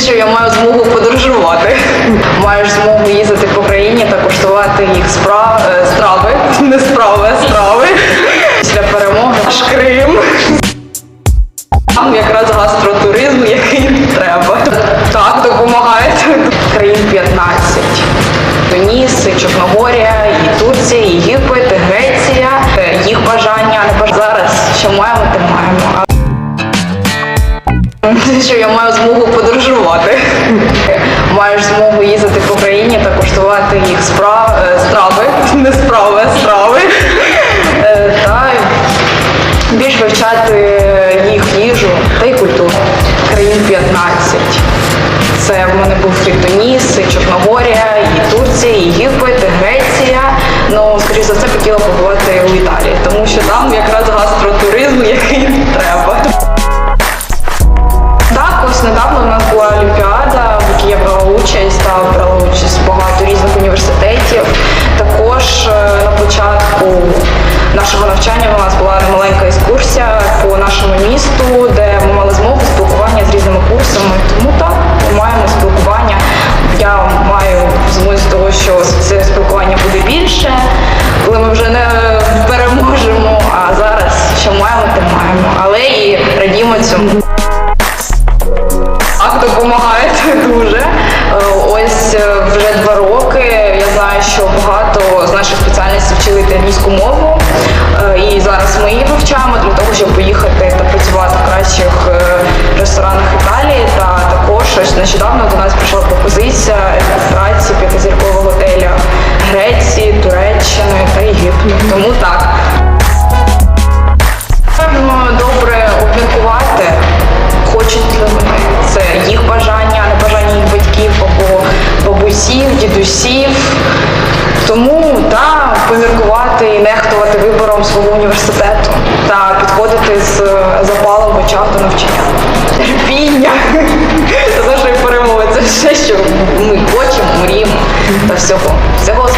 Що я маю змогу подорожувати. Маєш змогу їздити по країні та куштувати їх спра... е, страви. Не справи, а страви. Після перемоги аж Крим. Там якраз гастротуризм, який треба. Так, допомагає. Країн 15. Туніс, Чорногорія, і Турція, і Єгипет, Що я маю змогу подорожувати. Маєш змогу їздити по країні та куштувати їх спра... е, страви, не справи, а страви. Е, Та більш вивчати їх їжу та й культуру. Країн 15. Це в мене був і Туніс, і Чорногорія, і Турція, і Єгипет, і Греція. Ну, скоріш за все, хотіла побувати у Італії, тому що там якраз гастротуризм, вчили італійську мову. Е, І зараз ми її вивчаємо для того, щоб поїхати та працювати в кращих е, ресторанах Італії. Та також нещодавно до нас прийшла пропозиція праці п'ятизіркового готеля Греції, Туреччини та Єгипту. Тому так. Поміркувати і нехтувати вибором свого університету та підходити з запалом в очах до навчання. Терпіння до нашої перемоги. Це все, що ми хочемо, мріємо та всього. Всього.